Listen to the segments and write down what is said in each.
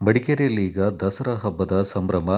ಮಡಿಕೇರಿಯಲ್ಲಿ ಈಗ ದಸರಾ ಹಬ್ಬದ ಸಂಭ್ರಮ.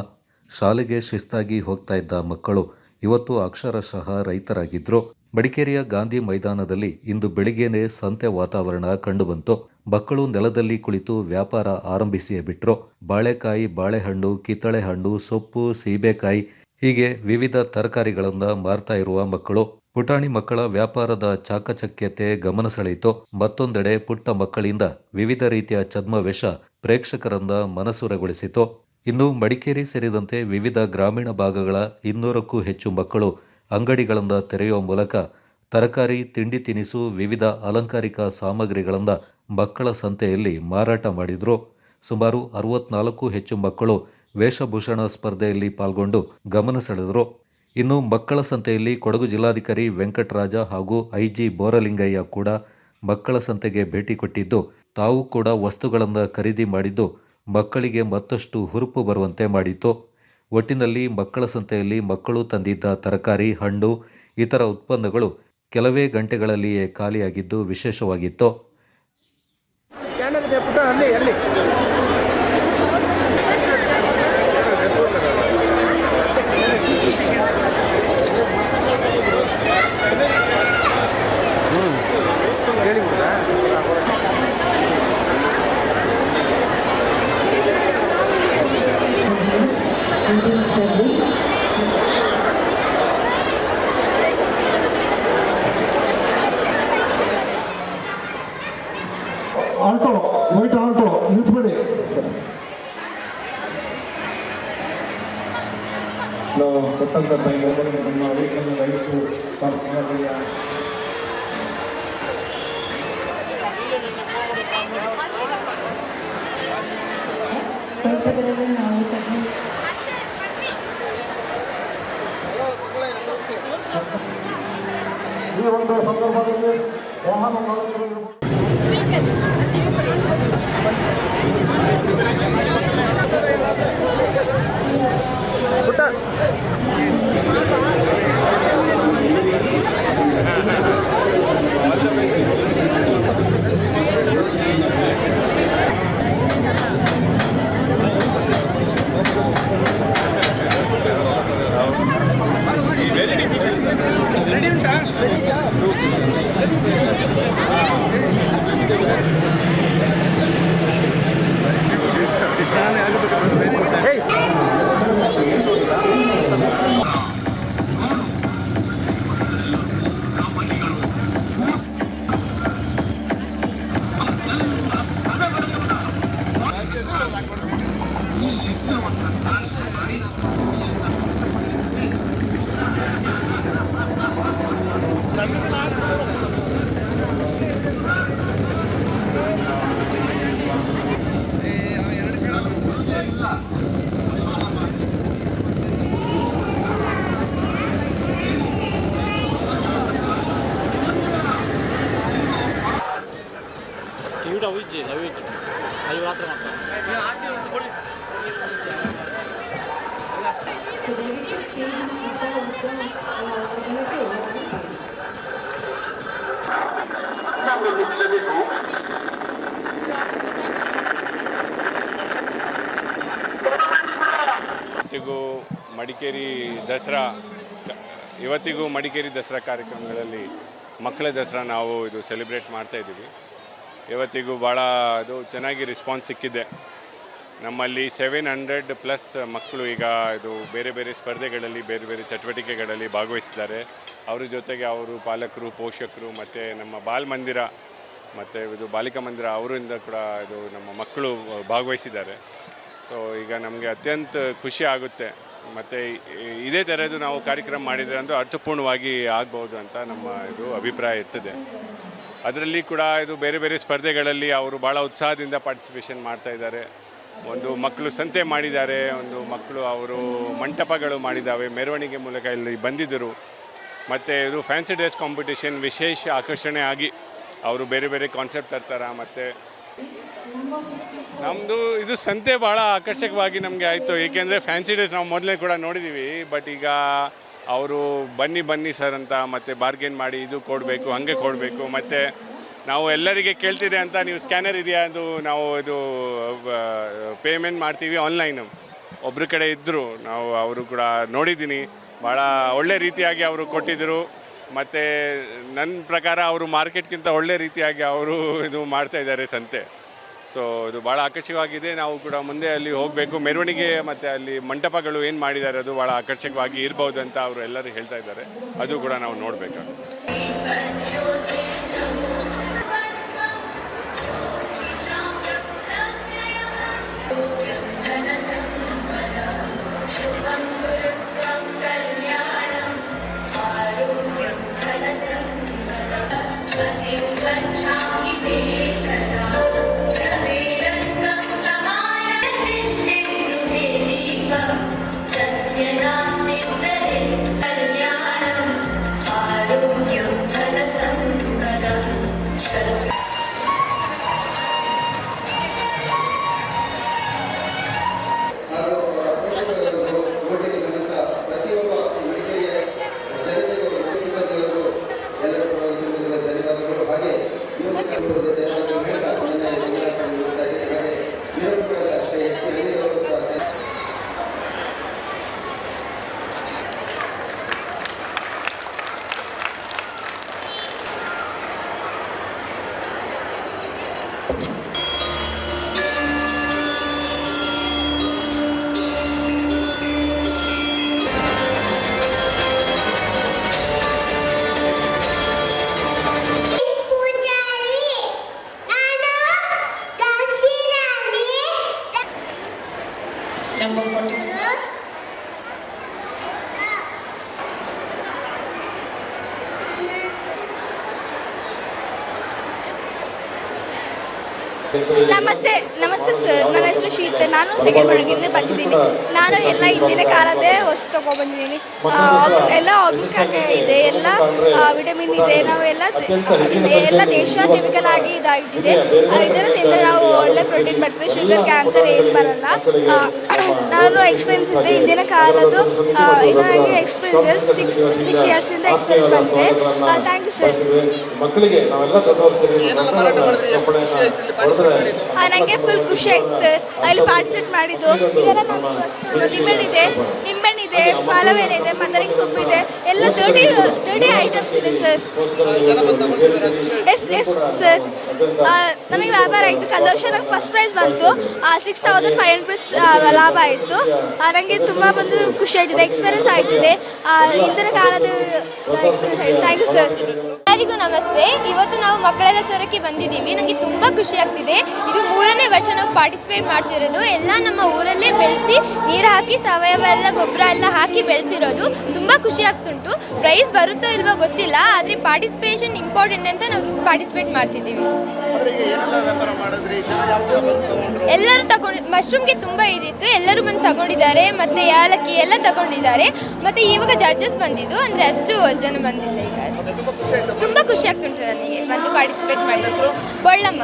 ಶಾಲೆಗೆ ಶಿಸ್ತಾಗಿ ಹೋಗ್ತಾ ಇದ್ದ ಮಕ್ಕಳು ಇವತ್ತು ಅಕ್ಷರಶಃ ರೈತರಾಗಿದ್ರು. ಮಡಿಕೇರಿಯ ಗಾಂಧಿ ಮೈದಾನದಲ್ಲಿ ಇಂದು ಬೆಳಿಗ್ಗೆನೇ ಸಂತೆ ವಾತಾವರಣ ಕಂಡುಬಂತು. ಮಕ್ಕಳು ನೆಲದಲ್ಲಿ ಕುಳಿತು ವ್ಯಾಪಾರ ಆರಂಭಿಸಿಯೇ ಬಿಟ್ರು. ಬಾಳೆಕಾಯಿ, ಬಾಳೆಹಣ್ಣು, ಕಿತ್ತಳೆ ಹಣ್ಣು, ಸೊಪ್ಪು, ಸೀಬೆಕಾಯಿ ಹೀಗೆ ವಿವಿಧ ತರಕಾರಿಗಳನ್ನು ಮಾರ್ತಾ ಇರುವ ಮಕ್ಕಳು ಪುಟಾಣಿ ಮಕ್ಕಳ ವ್ಯಾಪಾರದ ಚಾಕಚಕ್ಯತೆ ಗಮನ ಸೆಳೆಯಿತು. ಮತ್ತೊಂದೆಡೆ ಪುಟ್ಟ ಮಕ್ಕಳಿಂದ ವಿವಿಧ ರೀತಿಯ ಛದ್ಮವೇಷ ಪ್ರೇಕ್ಷಕರನ್ನ ಮನಸೂರೆಗೊಳಿಸಿತು ಇನ್ನು ಮಡಿಕೇರಿ ಸೇರಿದಂತೆ ವಿವಿಧ ಗ್ರಾಮೀಣ ಭಾಗಗಳ ಇನ್ನೂರಕ್ಕೂ ಹೆಚ್ಚು ಮಕ್ಕಳು ಅಂಗಡಿಗಳನ್ನು ತೆರೆಯುವ ಮೂಲಕ ತರಕಾರಿ, ತಿಂಡಿ ತಿನಿಸು, ವಿವಿಧ ಅಲಂಕಾರಿಕ ಸಾಮಗ್ರಿಗಳನ್ನು ಮಕ್ಕಳ ಸಂತೆಯಲ್ಲಿ ಮಾರಾಟ ಮಾಡಿದ್ರು. ಸುಮಾರು ಅರವತ್ನಾಲ್ಕು ಹೆಚ್ಚು ಮಕ್ಕಳು ವೇಷಭೂಷಣ ಸ್ಪರ್ಧೆಯಲ್ಲಿ ಪಾಲ್ಗೊಂಡು ಗಮನ ಸೆಳೆದರು. ಇನ್ನು ಮಕ್ಕಳ ಸಂತೆಯಲ್ಲಿ ಕೊಡಗು ಜಿಲ್ಲಾಧಿಕಾರಿ ವೆಂಕಟರಾಜ ಹಾಗೂ ಐಜಿ ಬೋರಲಿಂಗಯ್ಯ ಕೂಡ ಮಕ್ಕಳ ಸಂತೆಗೆ ಭೇಟಿ ಕೊಟ್ಟಿದ್ದು, ತಾವು ಕೂಡ ವಸ್ತುಗಳನ್ನು ಖರೀದಿ ಮಾಡಿದ್ದು, ಮಕ್ಕಳಿಗೆ ಮತ್ತಷ್ಟು ಹುರುಪು ಬರುವಂತೆ ಮಾಡಿತು ಒಟ್ಟಿನಲ್ಲಿ ಮಕ್ಕಳ ಸಂತೆಯಲ್ಲಿ ಮಕ್ಕಳು ತಂದಿದ್ದ ತರಕಾರಿ, ಹಣ್ಣು, ಇತರ ಉತ್ಪನ್ನಗಳು ಕೆಲವೇ ಗಂಟೆಗಳಲ್ಲಿಯೇ ಖಾಲಿಯಾಗಿದ್ದು ವಿಶೇಷವಾಗಿತ್ತು. ಆಲ್ಟೋ ವೈಟ್ ಆಲ್ಟೋ ನಿಲ್ಲಿಸ್ಬೇಡಿ ನಾವು ಕೊಟ್ಟಂಥ ಟೈಮ್ ನಮ್ಮ ವೆಹಿಕಲ್ ಲೈಟು ಪಾರ್ಕಿಂಗ್ ಸ್ವಲ್ಪದರಲ್ಲಿ ನಾವು ಈ ಒಂದು ಸಂದರ್ಭದಲ್ಲಿ ಮಾಲೀಕರು ಪುಟ್ಟ. ஏய் ರಾತ್ರಿ ಮಾತ್ರ ಇವತ್ತಿಗೂ ಮಡಿಕೇರಿ ದಸರಾ, ಇವತ್ತಿಗೂ ಮಡಿಕೇರಿ ದಸರಾ ಕಾರ್ಯಕ್ರಮಗಳಲ್ಲಿ ಮಕ್ಕಳ ದಸರಾ ನಾವು ಇದು ಸೆಲೆಬ್ರೇಟ್ ಮಾಡ್ತಾ ಇದ್ದೀವಿ. ಇವತ್ತಿಗೂ ಭಾಳ ಅದು ಚೆನ್ನಾಗಿ ರೆಸ್ಪಾನ್ಸ್ ಸಿಕ್ಕಿದೆ. ನಮ್ಮಲ್ಲಿ ಸೆವೆನ್ ಹಂಡ್ರೆಡ್ ಪ್ಲಸ್ ಮಕ್ಕಳು ಈಗ ಇದು ಬೇರೆ ಬೇರೆ ಸ್ಪರ್ಧೆಗಳಲ್ಲಿ, ಬೇರೆ ಬೇರೆ ಚಟುವಟಿಕೆಗಳಲ್ಲಿ ಭಾಗವಹಿಸಿದ್ದಾರೆ ಅವ್ರ ಜೊತೆಗೆ ಅವರು ಪಾಲಕರು, ಪೋಷಕರು ಮತ್ತು ನಮ್ಮ ಬಾಲ್ ಮಂದಿರ ಮತ್ತು ಇದು ಬಾಲಿಕಾ ಮಂದಿರ ಅವರಿಂದ ಕೂಡ ಇದು ನಮ್ಮ ಮಕ್ಕಳು ಭಾಗವಹಿಸಿದ್ದಾರೆ. ಸೊ ಈಗ ನಮಗೆ ಅತ್ಯಂತ ಖುಷಿ ಆಗುತ್ತೆ. ಮತ್ತು ಇದೇ ಥರದ್ದು ನಾವು ಕಾರ್ಯಕ್ರಮ ಮಾಡಿದರೆ ಅಂದರೆ ಅರ್ಥಪೂರ್ಣವಾಗಿ ಆಗ್ಬೋದು ಅಂತ ನಮ್ಮ ಇದು ಅಭಿಪ್ರಾಯ ಇರ್ತದೆ. ಅದರಲ್ಲಿ ಕೂಡ ಇದು ಬೇರೆ ಬೇರೆ ಸ್ಪರ್ಧೆಗಳಲ್ಲಿ ಅವರು ಭಾಳ ಉತ್ಸಾಹದಿಂದ ಪಾರ್ಟಿಸಿಪೇಷನ್ ಮಾಡ್ತಾ ಇದ್ದಾರೆ. ಒಂದು ಮಕ್ಕಳು ಸಂತೆ ಮಾಡಿದ್ದಾರೆ, ಒಂದು ಮಕ್ಕಳು ಅವರು ಮಂಟಪಗಳು ಮಾಡಿದ್ದಾವೆ, ಮೆರವಣಿಗೆ ಮೂಲಕ ಇಲ್ಲಿ ಬಂದಿದ್ದರು. ಮತ್ತು ಇದು ಫ್ಯಾನ್ಸಿ ಡ್ರೆಸ್ ಕಾಂಪಿಟೇಷನ್ ವಿಶೇಷ ಆಕರ್ಷಣೆ ಆಗಿ ಅವರು ಬೇರೆ ಬೇರೆ ಕಾನ್ಸೆಪ್ಟ್ ತರ್ತಾರೆ, ಮತ್ತು ನಮ್ಮದು ಇದು ಸಂತೆ ಭಾಳ ಆಕರ್ಷಕವಾಗಿ ನಮಗೆ ಆಯಿತು. ಏಕೆಂದರೆ ಫ್ಯಾನ್ಸಿ ಡ್ರೆಸ್ ನಾವು ಮೊದಲೇ ಕೂಡ ನೋಡಿದ್ದೀವಿ ಬಟ್ ಈಗ ಅವರು ಬನ್ನಿ ಬನ್ನಿ ಸರ್ ಅಂತ ಮತ್ತೆ ಬಾರ್ಗೇನ್ ಮಾಡಿ ಇದು ಕೊಡಬೇಕು, ಹಾಗೆ ಕೊಡಬೇಕು, ಮತ್ತು ನಾವು ಎಲ್ಲರಿಗೆ ಕೇಳ್ತಿದೆ ಅಂತ ನೀವು ಸ್ಕ್ಯಾನರ್ ಇದೆಯಾ ಅದು ನಾವು ಇದು ಪೇಮೆಂಟ್ ಮಾಡ್ತೀವಿ ಆನ್ಲೈನು ಒಬ್ಬರ ಕಡೆ ಇದ್ದರು ನಾವು ಅವರು ಕೂಡ ನೋಡಿದ್ದೀನಿ. ಭಾಳ ಒಳ್ಳೆ ರೀತಿಯಾಗಿ ಅವರು ಕೊಟ್ಟಿದ್ದರು ಮತ್ತು ನನ್ನ ಪ್ರಕಾರ ಅವರು ಮಾರ್ಕೆಟ್ಗಿಂತ ಒಳ್ಳೆ ರೀತಿಯಾಗಿ ಅವರು ಇದು ಮಾಡ್ತಾ ಇದ್ದಾರೆ ಸಂತೆ. ಸೊ ಇದು ಭಾಳ ಆಕರ್ಷಕವಾಗಿದೆ. ನಾವು ಕೂಡ ಮುಂದೆ ಅಲ್ಲಿ ಹೋಗಬೇಕು. ಮೆರವಣಿಗೆ ಮತ್ತು ಅಲ್ಲಿ ಮಂಟಪಗಳು ಏನು ಮಾಡಿದ್ದಾರೆ ಅದು ಭಾಳ ಆಕರ್ಷಕವಾಗಿ ಇರ್ಬೋದು ಅಂತ ಅವರು ಎಲ್ಲರೂ ಹೇಳ್ತಾ ಇದ್ದಾರೆ. ಅದು ಕೂಡ ನಾವು ನೋಡಬೇಕು. कल्याणम् आरोग्यं परसं ನಮಸ್ತೆ ನಮಸ್ತೆ ಸರ್. ನನ್ನ ಹೆಸರು ಶೀತ. ನಾನು ಸೆಕೆಂಡ್ ಮಡಗಿಂದ ಬಂದಿದ್ದೀನಿ. ನಾನು ಎಲ್ಲ ಹಿಂದಿನ ಕಾಲದೇ ಹೊಸ ತೊಗೊಬಂದಿದ್ದೀನಿ ಎಲ್ಲ ಆರ್ಗಾನಿಕ್ ಇದೆ. ಎಲ್ಲ ವಿಟಮಿನ್ ಇದೆ. ನಾವೆಲ್ಲ ಎಲ್ಲ ದೇಶ ಕೆಮಿಕಲ್ ಆಗಿ ಇದಾಗಿದೆ ಇದರಿಂದ ನಾವು ಒಳ್ಳೆ ಪ್ರೋಟೀನ್ ಬರ್ತದೆ. ಶುಗರ್ ಕ್ಯಾನ್ಸರ್ ಏನು ಬರಲ್ಲ. ನಾನು ಎಕ್ಸ್ಪೀರಿಯನ್ಸ್ ಇದೆ ಹಿಂದಿನ ಕಾಲದ್ದು ಆ, ನನಗೆ ಎಕ್ಸ್ಪೀರಿಯನ್ಸ್ ಸಿಕ್ಸ್ ಸಿಕ್ಸ್ ಇಯರ್ಸಿಂದ ಎಕ್ಸ್ಪೀರಿಯನ್ಸ್ ಬಂದಿದೆ. ಥ್ಯಾಂಕ್ ಯು ಸರ್ ಮಕ್ಕಳಿಗೆ ನಾವೆಲ್ಲ ದೊಡ್ಡವರು ಸೇರಿ ಹೊಡೆದ್ರೆ ನನಗೆ ಫುಲ್ ಖುಷಿ ಆಯ್ತು ಸರ್ ಅಲ್ಲಿ ಪಾರ್ಟಿಸಿಪೇಟ್ ಮಾಡಿದ್ದು. ಇದೆಲ್ಲ ನಮ್ಮ ಇದೆ ನಿಂಬೆಹಣ್ಣಿದೆ ಪಾಲವೇಲೆ ಇದೆ, ಮದರಿಂಗ್ ಸೊಪ್ಪು ಇದೆ, ಎಲ್ಲ ತರ್ಟಿ ತರ್ಟಿ ಐಟಮ್ಸ್ ಇದೆ ಸರ್ ಎಸ್ ಎಸ್ ಸರ್ ನಮಗೆ ವ್ಯಾಪಾರ ಆಯಿತು. ವರ್ಷ ನಂಗೆ ಫಸ್ಟ್ ಪ್ರೈಸ್ ಬಂತು ಸಿಕ್ಸ್ ತೌಸಂಡ್ ಫೈವ್ ಹಂಡ್ರೆಡ್ ಲಾಭ ಆಯಿತು. ನನಗೆ ತುಂಬ ಬಂದು ಖುಷಿ ಆಯ್ತಿದೆ ಎಕ್ಸ್ಪೀರಿಯನ್ಸ್ ಆಯ್ತಿದೆ. ಇಂದಿನ ಕಾಲದ ಎಕ್ಸ್ಪೀರಿಯನ್ಸ್ ಆಯಿತು. ಥ್ಯಾಂಕ್ ಯು ಸರ್ ಎಲ್ಲರಿಗೂ ನಮಸ್ತೆ. ಇವತ್ತು ನಾವು ಮಕ್ಕಳ ದಸರಕ್ಕೆ ಬಂದಿದ್ದೀವಿ. ನನಗೆ ತುಂಬ ಖುಷಿ ಆಗ್ತಿದೆ. ಇದು ಮೂರನೇ ವರ್ಷ ನಾವು ಪಾರ್ಟಿಸಿಪೇಟ್ ಮಾಡ್ತಿರೋದು. ಎಲ್ಲ ನಮ್ಮ ಊರಲ್ಲೇ ಬೆಳೆಸಿ ನೀರು ಹಾಕಿ ಸಾವಯವ ಎಲ್ಲ ಗೊಬ್ಬರ ಎಲ್ಲ ಹಾಕಿ ಬೆಳೆಸಿರೋದು ತುಂಬ ಖುಷಿ ಆಗ್ತುಂಟು. ಪ್ರೈಸ್ ಬರುತ್ತೋ ಇಲ್ವೋ ಗೊತ್ತಿಲ್ಲ ಆದರೆ ಪಾರ್ಟಿಸಿಪೇಷನ್ ಇಂಪಾರ್ಟೆಂಟ್ ಅಂತ ನಾವು ಪಾರ್ಟಿಸಿಪೇಟ್ ಮಾಡ್ತಿದ್ದೀವಿ. ಎಲ್ಲರೂ ತಗೊಂಡು ಮಶ್ರೂಮ್ಗೆ ತುಂಬ ಇದಿತ್ತು. ಎಲ್ಲರೂ ಬಂದು ತಗೊಂಡಿದ್ದಾರೆ ಮತ್ತು ಯಾಲಕ್ಕಿ ಎಲ್ಲ ತಗೊಂಡಿದ್ದಾರೆ. ಮತ್ತು ಇವಾಗ ಜಡ್ಜಸ್ ಬಂದಿದ್ದು ಅಂದರೆ ಅಷ್ಟು ಜನ ಬಂದಿಲ್ಲ ಈಗ. ತುಂಬ ಖುಷಿ ಆಗ್ತುಂಟು ನನಗೆ ಬಂದು ಪಾರ್ಟಿಸಿಪೇಟ್ ಮಾಡಿದ್ರು ಬೊಳ್ಳಮ್ಮ